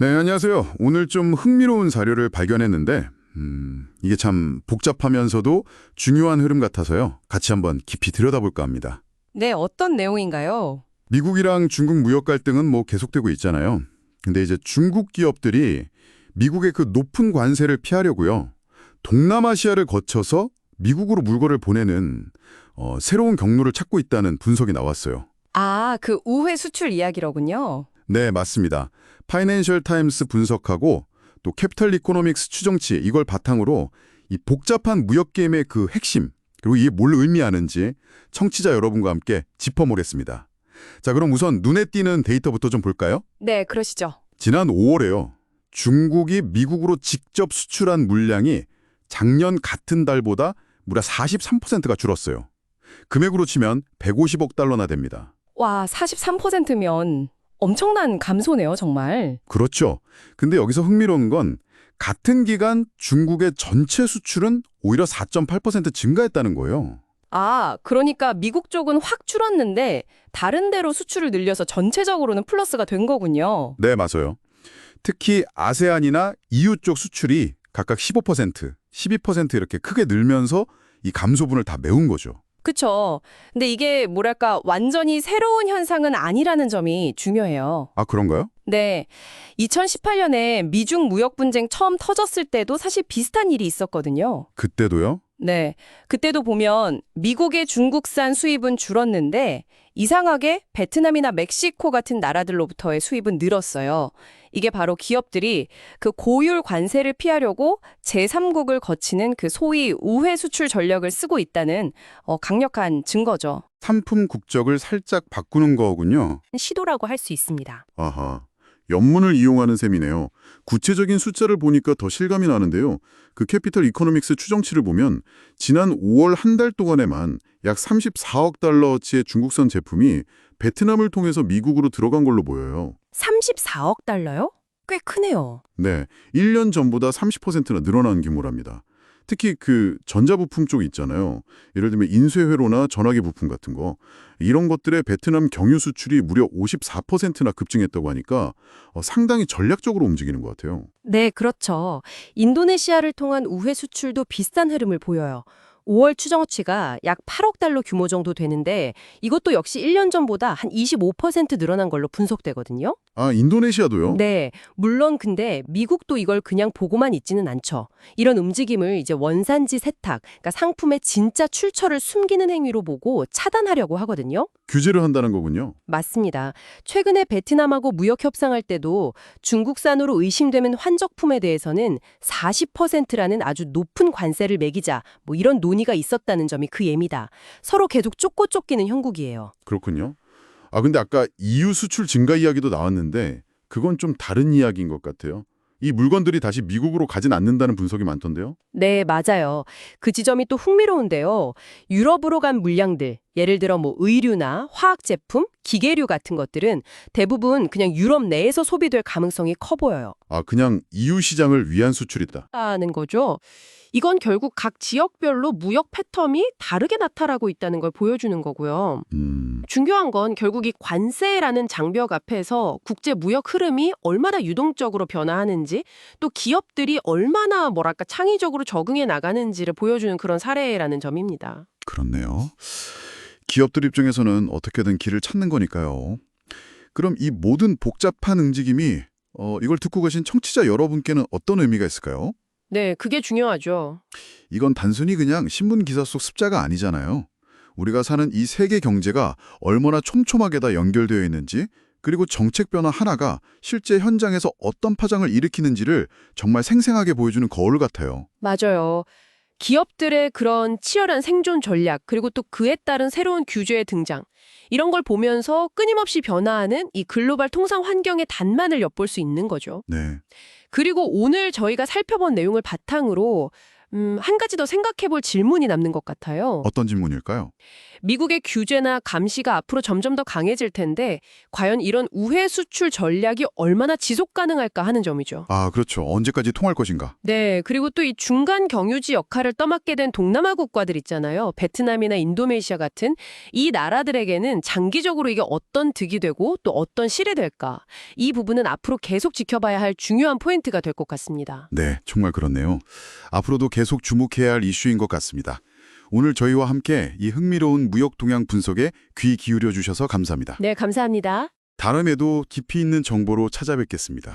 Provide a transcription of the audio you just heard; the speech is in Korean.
네, 안녕하세요. 오늘 좀 흥미로운 자료를 발견했는데, 음, 이게 참 복잡하면서도 중요한 흐름 같아서요. 같이 한번 깊이 들여다볼까 합니다. 네, 어떤 내용인가요? 미국이랑 중국 무역 갈등은 뭐 계속되고 있잖아요. 근데 이제 중국 기업들이 미국의 그 높은 관세를 피하려고요. 동남아시아를 거쳐서 미국으로 물건을 보내는 어, 새로운 경로를 찾고 있다는 분석이 나왔어요. 아, 그 우회 수출 이야기로군요. 네, 맞습니다. 파이낸셜 타임스 분석하고 또 캐피털 이코노믹스 추정치 이걸 바탕으로 이 복잡한 무역 게임의 그 핵심 그리고 이게 뭘 의미하는지 청취자 여러분과 함께 짚어보겠습니다. 자, 그럼 우선 눈에 띄는 데이터부터 좀 볼까요? 네, 그러시죠. 지난 5월에요. 중국이 미국으로 직접 수출한 물량이 작년 같은 달보다 무려 43%가 줄었어요. 금액으로 치면 150억 달러나 됩니다. 와, 43%면 엄청난 감소네요, 정말. 그렇죠. 근데 여기서 흥미로운 건 같은 기간 중국의 전체 수출은 오히려 4.8% 증가했다는 거예요. 아, 그러니까 미국 쪽은 확 줄었는데 다른 데로 수출을 늘려서 전체적으로는 플러스가 된 거군요. 네, 맞아요. 특히 아세안이나 EU 쪽 수출이 각각 15%, 12% 이렇게 크게 늘면서 이 감소분을 다 메운 거죠. 그쵸. 근데 이게 뭐랄까 완전히 새로운 현상은 아니라는 점이 중요해요. 아, 그런가요? 네. 2018년에 미중 무역 분쟁 처음 터졌을 때도 사실 비슷한 일이 있었거든요. 그때도요? 네. 그때도 보면 미국의 중국산 수입은 줄었는데 이상하게 베트남이나 멕시코 같은 나라들로부터의 수입은 늘었어요. 이게 바로 기업들이 그 고율 관세를 피하려고 제3국을 거치는 그 소위 우회 수출 전략을 쓰고 있다는 어, 강력한 증거죠. 상품 국적을 살짝 바꾸는 거군요. 시도라고 할 수 있습니다. 아하. 연문을 이용하는 셈이네요. 구체적인 숫자를 보니까 더 실감이 나는데요. 그 캐피털 이코노믹스 추정치를 보면 지난 5월 한 달 동안에만 약 34억 달러어치의 중국산 제품이 베트남을 통해서 미국으로 들어간 걸로 보여요. 34억 달러요? 꽤 크네요. 네, 1년 전보다 30%나 늘어난 규모랍니다. 특히 그 전자부품 쪽 있잖아요. 예를 들면 인쇄회로나 전화기 부품 같은 거. 이런 것들의 베트남 경유 수출이 무려 54%나 급증했다고 하니까 어, 상당히 전략적으로 움직이는 것 같아요. 네, 그렇죠. 인도네시아를 통한 우회 수출도 비슷한 흐름을 보여요. 5월 추정치가 약 8억 달러 규모 정도 되는데 이것도 역시 1년 전보다 한 25% 늘어난 걸로 분석되거든요. 아, 인도네시아도요? 네, 물론 근데 미국도 이걸 그냥 보고만 있지는 않죠. 이런 움직임을 이제 원산지 세탁, 그러니까 상품의 진짜 출처를 숨기는 행위로 보고 차단하려고 하거든요. 규제를 한다는 거군요. 맞습니다. 최근에 베트남하고 무역 협상할 때도 중국산으로 의심되는 환적품에 대해서는 40%라는 아주 높은 관세를 매기자 뭐 이런 논의 가 있었다는 점이 그 예입니다. 서로 계속 쫓고 쫓기는 형국이에요. 그렇군요. 아, 근데 아까 EU 수출 증가 이야기도 나왔는데 그건 좀 다른 이야기인 것 같아요. 이 물건들이 다시 미국으로 가진 않는다는 분석이 많던데요. 네, 맞아요. 그 지점이 또 흥미로운데요. 유럽으로 간 물량들, 예를 들어 뭐 의류나 화학 제품, 기계류 같은 것들은 대부분 그냥 유럽 내에서 소비될 가능성이 커 보여요. 아, 그냥 EU 시장을 위한 수출이다. 하는 거죠. 이건 결국 각 지역별로 무역 패턴이 다르게 나타나고 있다는 걸 보여주는 거고요. 음, 중요한 건 결국 이 관세라는 장벽 앞에서 국제 무역 흐름이 얼마나 유동적으로 변화하는지 또 기업들이 얼마나 뭐랄까 창의적으로 적응해 나가는지를 보여주는 그런 사례라는 점입니다. 그렇네요. 기업들 입장에서는 어떻게든 길을 찾는 거니까요. 그럼 이 모든 복잡한 움직임이 어, 이걸 듣고 계신 청취자 여러분께는 어떤 의미가 있을까요? 네, 그게 중요하죠. 이건 단순히 그냥 신문 기사 속 습자가 아니잖아요. 우리가 사는 이 세계 경제가 얼마나 촘촘하게 다 연결되어 있는지, 그리고 정책 변화 하나가 실제 현장에서 어떤 파장을 일으키는지를 정말 생생하게 보여주는 거울 같아요. 맞아요. 기업들의 그런 치열한 생존 전략, 그리고 또 그에 따른 새로운 규제의 등장. 이런 걸 보면서 끊임없이 변화하는 이 글로벌 통상 환경의 단만을 엿볼 수 있는 거죠. 네. 그리고 오늘 저희가 살펴본 내용을 바탕으로 음, 한 가지 더 생각해 볼 질문이 남는 것 같아요. 어떤 질문일까요? 미국의 규제나 감시가 앞으로 점점 더 강해질 텐데 과연 이런 우회 수출 전략이 얼마나 지속 가능할까 하는 점이죠. 아, 그렇죠. 언제까지 통할 것인가? 네, 그리고 또 이 중간 경유지 역할을 떠맡게 된 동남아 국가들 있잖아요. 베트남이나 인도네시아 같은 이 나라들에게는 장기적으로 이게 어떤 득이 되고 또 어떤 실이 될까? 이 부분은 앞으로 계속 지켜봐야 할 중요한 포인트가 될 것 같습니다. 네, 정말 그렇네요. 앞으로도 계속 주목해야 할 이슈인 것 같습니다. 오늘 저희와 함께 이 흥미로운 무역 동향 분석에 귀 기울여 주셔서 감사합니다. 네, 감사합니다. 다음에도 깊이 있는 정보로 찾아뵙겠습니다.